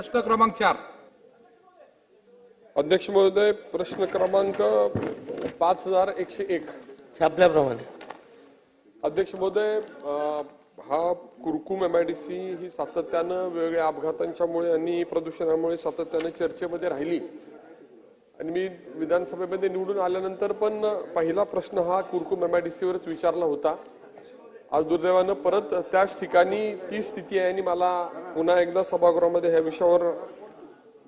प्रश्न क्रमांक चार. अध्यक्ष महोदय प्रश्न क्रमांक पाच हजार एकशे एक. छापल्याप्रमाणे. अध्यक्ष महोदय अ, हा कुरकुम एमआयडीसी ही सातत्यानं वेगवेगळ्या अपघातांच्यामुळे आणि प्रदूषणामुळे सातत्यानं चर्चेमध्ये राहिली. आणि मी विधानसभेमध्ये निवडून आल्यानंतर पण पहिला प्रश्न हा कुरकुम एमआयडीसीवरच विचारला होता. आज दुर्दैवानं परत त्याच ठिकाणी ती स्थिती आहे आणि मला पुन्हा एकदा सभागृहामध्ये ह्या विषयावर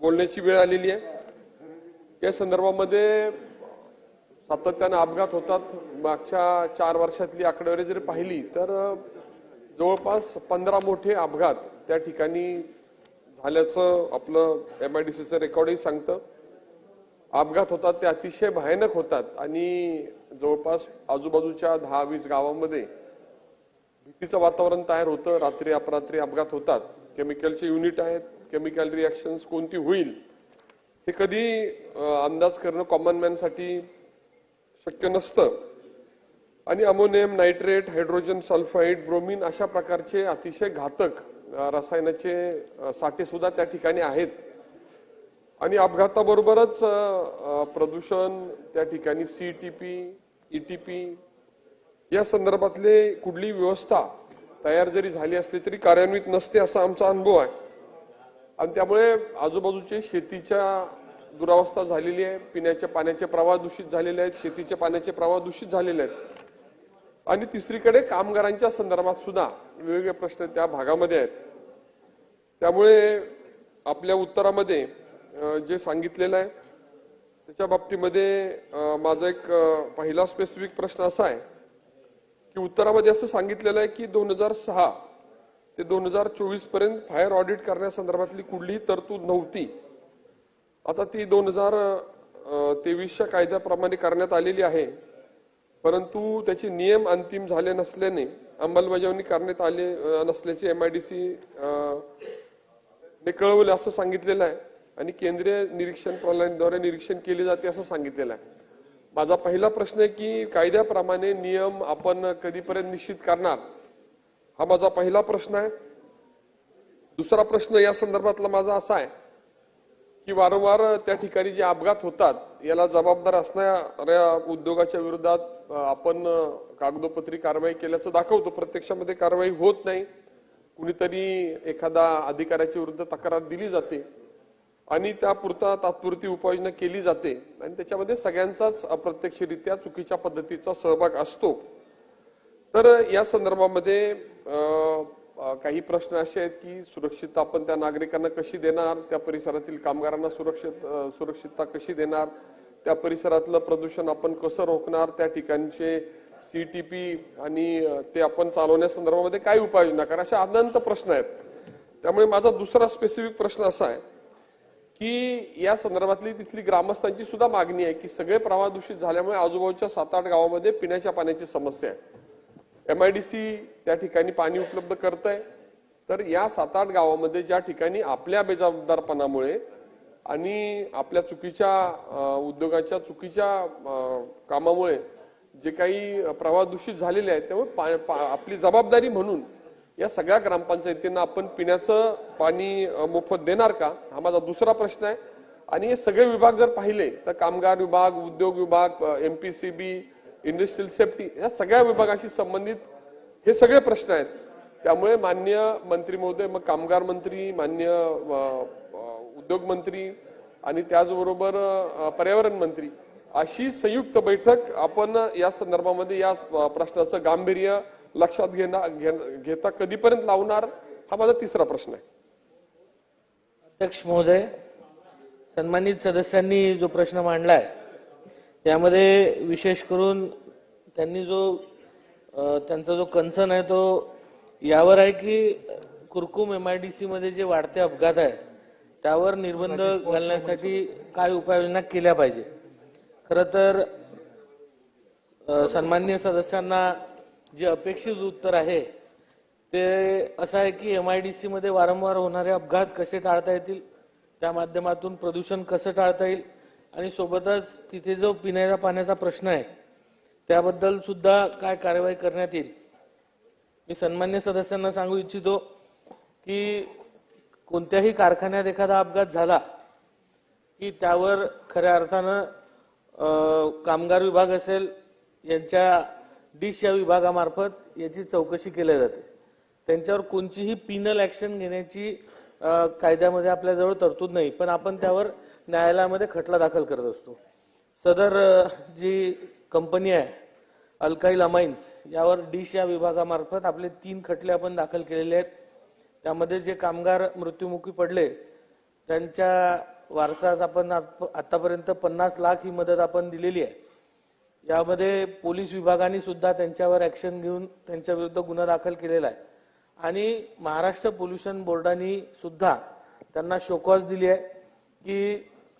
बोलण्याची वेळ आलेली आहे. या संदर्भामध्ये सातत्यानं अपघात होतात. मागच्या चार वर्षातली आकडेवारी जर पाहिली तर जवळपास पंधरा मोठे अपघात त्या ठिकाणी झाल्याचं आपलं एम आय डी सीचं रेकॉर्डही सांगतं. अपघात होतात ते अतिशय भयानक होतात आणि जवळपास आजूबाजूच्या दहा वीस गावामध्ये भीतीचं वातावरण तयार होतं रात्री अपरात्री अपघात होतात. केमिकलचे युनिट आहेत केमिकल रिॲक्शन्स कोणती होईल हे कधी अंदाज करणं कॉमन मॅनसाठी शक्य नसतं. आणि ammonium nitrate hydrogen sulphide bromine अशा प्रकारचे अतिशय घातक रसायनाचे साठे सुद्धा त्या ठिकाणी आहेत. आणि अपघाताबरोबरच प्रदूषण त्या ठिकाणी C T P E T P या संदर्भातले कुठली व्यवस्था तयार जरी झाली असली तरी कार्यान्वित नसते असा आमचा अनुभव आहे. आणि त्यामुळे आजूबाजूचे शेतीच्या दुरावस्था झालेली आहे पिण्याच्या पाण्याचे प्रवाह दूषित झालेले आहेत शेतीच्या पाण्याचे प्रवाह दूषित झालेले आहेत. आणि तिसरीकडे कामगारांच्या संदर्भात सुद्धा वेगवेगळे प्रश्न त्या भागामध्ये आहेत. त्यामुळे आपल्या उत्तरामध्ये जे सांगितलेलं आहे त्याच्या बाबतीमध्ये माझा एक पहिला स्पेसिफिक प्रश्न असा आहे. की उत्तरामध्ये असं सांगितलेलं आहे की दोन हजार सहा ते दोन हजार चोवीसपर्यंत फायर ऑडिट करण्यासंदर्भातली कुठलीही तरतूद नव्हती. आता ती दोन हजार तेवीसच्या कायद्याप्रमाणे करण्यात आलेली आहे. परंतु त्याचे नियम अंतिम झाले नसल्याने अंमलबजावणी करण्यात आले नसल्याचे एम आय डी सी ने कळवले असं सांगितलेलं आहे. आणि केंद्रीय निरीक्षण प्रणालीद्वारे निरीक्षण केले जाते असं सांगितलेलं आहे. माझा पहिला प्रश्न आहे की कायद्याप्रमाणे नियम आपण कधीपर्यंत निश्चित करणार? हा माझा पहिला प्रश्न आहे. दुसरा प्रश्न या संदर्भातला माझा असा आहे की वारंवार त्या ठिकाणी जे अपघात होतात याला जबाबदार असणाऱ्या उद्योगाच्या विरोधात आपण कागदोपत्री कारवाई केल्याचं दाखवतो. प्रत्यक्षामध्ये कारवाई होत नाही. कुणीतरी एखादा अधिकाऱ्याच्या विरुद्ध तक्रार दिली जाते. आणि त्यापुरता तात्पुरती उपाययोजना केली जाते आणि त्याच्यामध्ये सगळ्यांचाच अप्रत्यक्षरित्या चुकीच्या पद्धतीचा सहभाग असतो. तर या संदर्भामध्ये काही प्रश्न असे आहेत की सुरक्षितता आपण त्या नागरिकांना कशी देणार? त्या परिसरातील कामगारांना सुरक्षित सुरक्षितता कशी देणार? त्या परिसरातलं प्रदूषण आपण कसं रोखणार? त्या ठिकाणचे सी टी पी आणि ते आपण चालवण्यासंदर्भामध्ये काय उपाययोजना करा? अशा अनंत प्रश्न आहेत. त्यामुळे माझा दुसरा स्पेसिफिक प्रश्न असा आहे. की या संदर्भातली तिथली ग्रामस्थांची सुद्धा मागणी आहे की सगळे प्रवाह दूषित झाल्यामुळे आजूबाजूच्या सात आठ गावामध्ये पिण्याच्या पाण्याची समस्या आहे. एमआयडीसी त्या ठिकाणी पाणी उपलब्ध करत आहे तर या सात आठ गावामध्ये ज्या ठिकाणी आपल्या बेजबाबदारपणामुळे आणि आपल्या चुकीच्या उद्योगाच्या चुकीच्या कामामुळे जे काही प्रवाह दूषित झालेले आहेत त्यामुळे पा- पा- आपली जबाबदारी म्हणून या सगळ्या ग्रामपंचायतींना आपण पिण्याचं पाणी मोफत देणार का? हा माझा दुसरा प्रश्न आहे. आणि हे सगळे विभाग जर पाहिले तर कामगार विभाग उद्योग विभाग M P C B industrial safety या सगळ्या विभागाशी संबंधित हे सगळे प्रश्न आहेत. त्यामुळे मान्य मंत्री महोदय मग कामगार मंत्री मान्य उद्योग मंत्री आणि त्याचबरोबर पर्यावरण मंत्री अशी संयुक्त बैठक आपण या संदर्भामध्ये या प्रश्नाचं गांभीर्य लक्षात घेणार घे- घेता कधीपर्यंत लावणार? हा माझा तिसरा प्रश्न आहे. अध्यक्ष महोदय सन्मानित सदस्यांनी जो प्रश्न मांडलाय त्यामध्ये विशेष करून त्यांनी जो त्यांचा जो कन्सर्न आहे तो यावर आहे की कुरकुम एम आय डी मध्ये जे वाढते अपघात आहे त्यावर निर्बंध घालण्यासाठी काय उपाययोजना केल्या पाहिजे? खर तर सन्मान्य सदस्यांना जे अपेक्षित उत्तर आहे ते असं आहे की एम आय डी मध्ये वारंवार होणारे अपघात कसे टाळता येतील? त्या माध्यमातून प्रदूषण कसं टाळता येईल? आणि सोबतच तिथे जो पिण्याच्या पाण्याचा प्रश्न आहे त्याबद्दल सुद्धा काय कारवाई करण्यात येईल? मी सन्मान्य सदस्यांना सांगू इच्छितो की कोणत्याही कारखान्यात एखादा अपघात झाला की त्यावर खऱ्या अर्थानं कामगार विभाग असेल यांच्या डिश या विभागामार्फत याची चौकशी केली जाते. त्यांच्यावर कोणतीही पिनल ॲक्शन घेण्याची कायद्यामध्ये आपल्याजवळ तरतूद नाही पण आपण त्यावर न्यायालयामध्ये खटला दाखल करत असतो. सदर जी कंपनी आहे अल्काईल अमाइन्स यावर डिश या विभागामार्फत आपले तीन खटले आपण दाखल केलेले आहेत. त्यामध्ये जे कामगार मृत्युमुखी पडले त्यांच्या वारसास आपण आतापर्यंत पन्नास लाख ही मदत आपण दिलेली आहे. यामध्ये पोलीस विभागाने सुद्धा त्यांच्यावर ऍक्शन घेऊन त्यांच्या विरुद्ध गुन्हा दाखल केलेला आहे. आणि महाराष्ट्र पोल्युशन बोर्डाने सुद्धा त्यांना शोकॉज दिली आहे की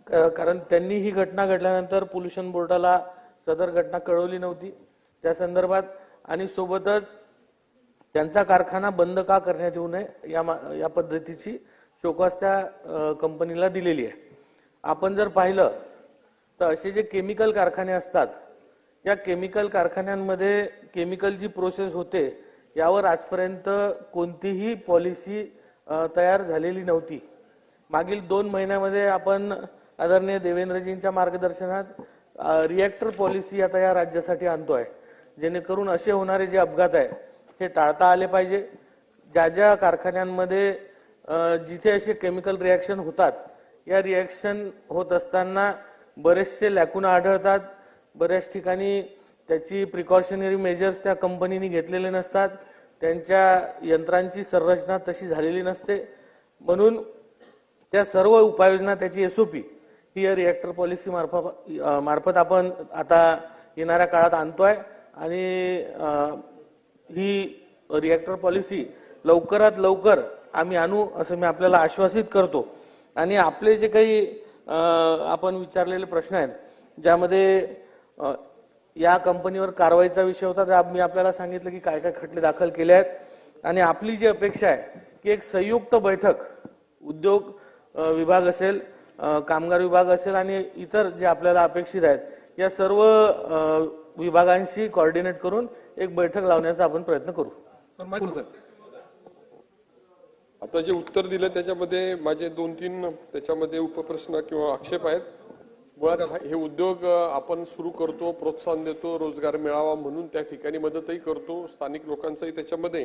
क- कारण त्यांनी ही घटना घडल्यानंतर पोल्युशन बोर्डाला सदर घटना कळवली नव्हती. त्या संदर्भात आणि सोबतच त्यांचा कारखाना बंद का करण्यात येऊ नये या मा- या पद्धतीची शोकास त्या कंपनीला दिलेली आहे. आपण जर पाहिलं तर असे जे केमिकल कारखाने असतात या केमिकल कारखान्यांमध्ये केमिकलची प्रोसेस होते यावर आजपर्यंत कोणतीही पॉलिसी तयार झालेली नव्हती. मागील दोन महिन्यामध्ये आपण आदरणीय देवेंद्रजींच्या मार्गदर्शनात रिॲक्टर पॉलिसी आता या राज्यासाठी आणतोय. जेणेकरून असे होणारे जे अपघात आहे हे टाळता आले पाहिजे. ज्या ज्या कारखान्यांमध्ये जिथे असे केमिकल रिॲक्शन होतात या रिॲक्शन होत असताना बरेचसे लॅकुना आढळतात. बऱ्याच ठिकाणी त्याची प्रिकॉशनरी मेजर्स त्या कंपनीने घेतलेले नसतात. त्यांच्या यंत्रांची संरचना तशी झालेली नसते. म्हणून त्या सर्व उपाययोजना त्याची एसओपी ही या रिॲक्टर पॉलिसी मार्फत मार्फत आपण आता येणाऱ्या काळात आणतोय. आणि ही रिॲक्टर पॉलिसी लवकरात लवकर आम्ही आणू असं मी आपल्याला आश्वासित करतो. आणि आपले जे काही आपण विचारलेले प्रश्न आहेत ज्यामध्ये या कंपनीवर कारवाईचा विषय होता त्या मी आपल्याला सांगितलं की काय काय खटले दाखल केले आहेत. आणि आपली जी अपेक्षा आहे की एक संयुक्त बैठक उद्योग विभाग असेल कामगार विभाग असेल आणि इतर जे आपल्याला अपेक्षित आहेत या सर्व विभागांशी कॉर्डिनेट करून एक बैठक लावण्याचा आपण प्रयत्न करू. सर आता जे उत्तर दिलं त्याच्यामध्ये माझे दोन तीन त्याच्यामध्ये उपप्रश्न किंवा आक्षेप आहेत. मुळात हे उद्योग आपण सुरू करतो प्रोत्साहन देतो रोजगार मिळावा म्हणून त्या ठिकाणी मदतही करतो. स्थानिक लोकांचाही त्याच्यामध्ये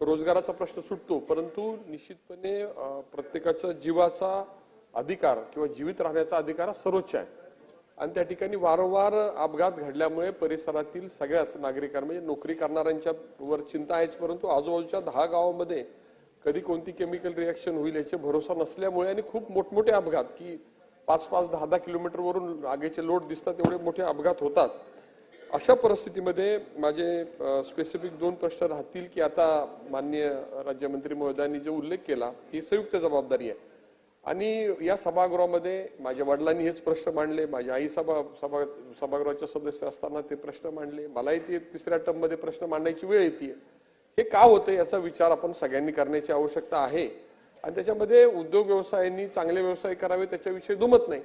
रोजगाराचा प्रश्न सुटतो. परंतु निश्चितपणे प्रत्येकाचा जीवाचा अधिकार किंवा जीवित राहण्याचा अधिकार हा सर्वोच्च आहे. आणि त्या ठिकाणी वारंवार अपघात घडल्यामुळे परिसरातील सगळ्याच नागरिकांना म्हणजे नोकरी करणाऱ्यांच्या वर चिंता आहेच परंतु आजूबाजूच्या दहा गावामध्ये कधी कोणती केमिकल रिॲक्शन होईल याचे भरोसा नसल्यामुळे आणि खूप मोठमोठे अपघात की पाच पाच दहा दहा किलोमीटरवरून आगीचे लोट दिसतात एवढे मोठे अपघात होतात. अशा परिस्थितीमध्ये माझे स्पेसिफिक दोन प्रश्न राहतील की आता माननीय राज्यमंत्री महोदयांनी जो उल्लेख केला ही संयुक्त जबाबदारी आहे. आणि या सभागृहामध्ये माझ्या वडिलांनी हेच प्रश्न मांडले माझ्या आई सभा सभा सभागृहाचे सदस्य असताना ते प्रश्न मांडले मलाही ते तिसऱ्या टर्ममध्ये प्रश्न मांडायची वेळ येते हे का होतं याचा विचार आपण सगळ्यांनी करण्याची आवश्यकता आहे. आणि त्याच्यामध्ये उद्योग व्यवसायांनी चांगले व्यवसाय करावे त्याच्याविषयी दुमत नाही.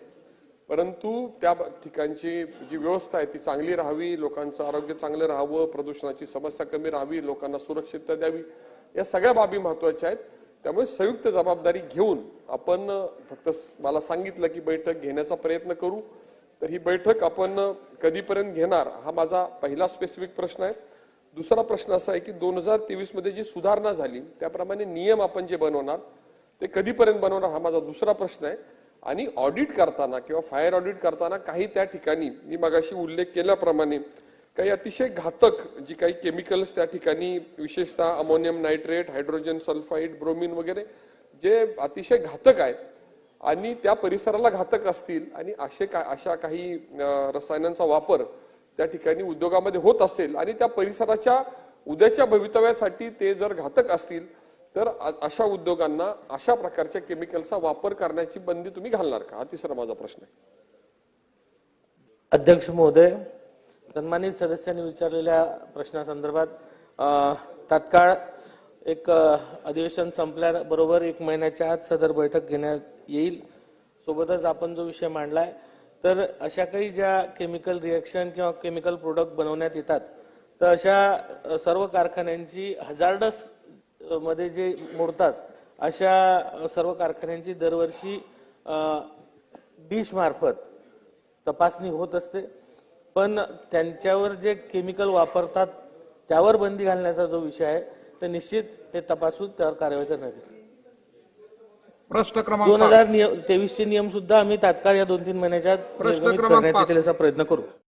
परंतु त्या ठिकाणची जी व्यवस्था आहे ती चांगली राहावी लोकांचं आरोग्य चांगलं राहावं प्रदूषणाची समस्या कमी राहावी लोकांना सुरक्षितता द्यावी या सगळ्या बाबी महत्त्वाच्या आहेत. त्यामुळे संयुक्त जबाबदारी घेऊन आपण फक्त मला सांगितलं की बैठक घेण्याचा प्रयत्न करू. तर ही बैठक आपण कधीपर्यंत घेणार हा माझा पहिला स्पेसिफिक प्रश्न आहे. दुसरा प्रश्न असा आहे की दोन हजार तेवीसमध्ये जी सुधारणा झाली त्याप्रमाणे नियम आपण जे बनवणार ते कधीपर्यंत बनवणार हा माझा दुसरा प्रश्न आहे. आणि ऑडिट करताना किंवा फायर ऑडिट करताना काही त्या ठिकाणी मी मगाशी उल्लेख केल्याप्रमाणे काही अतिशय घातक जी काही केमिकल्स त्या ठिकाणी विशेषतः ammonium nitrate hydrogen sulphide bromine वगैरे जे अतिशय घातक आहेत आणि त्या परिसराला घातक असतील आणि असे का अशा काही रसायनांचा वापर त्या ठिकाणी उद्योगामध्ये होत असेल आणि त्या परिसराच्या उद्याच्या भवितव्यासाठी ते जर घातक असतील तर अशा उद्योगांना अशा प्रकारच्या केमिकलचा वापर करण्याची बंदी तुम्ही घालणार का? हा तिसरा माझा प्रश्न आहे. अध्यक्ष महोदय सन्मानित सदस्यांनी विचारलेल्या प्रश्नासंदर्भात तात्काळ एक अधिवेशन संपल्याबरोबर एक महिन्याच्या आत सदर बैठक घेण्यात येईल. सोबतच आपण जो विषय मांडलाय तर अशा काही ज्या केमिकल रिएक्शन किंवा केमिकल प्रोडक्ट बनवण्यात येतात तर अशा सर्व कारखान्यांची हजार्डस मध्ये जे मोडतात अशा सर्व कारखान्यांची दरवर्षी डिश मार्फत तपासणी होत असते. पण त्यांच्यावर जे केमिकल वापरतात त्यावर बंदी घालण्याचा जो विषय आहे तर निश्चित ते तपासून त्यावर कारवाई करण्यात येईल. प्रश्न क्रमांक दोन. हजार तेवीसचे नियम सुद्धा आम्ही तात्काळ या दोन तीन महिन्याच्या प्रयत्न करू.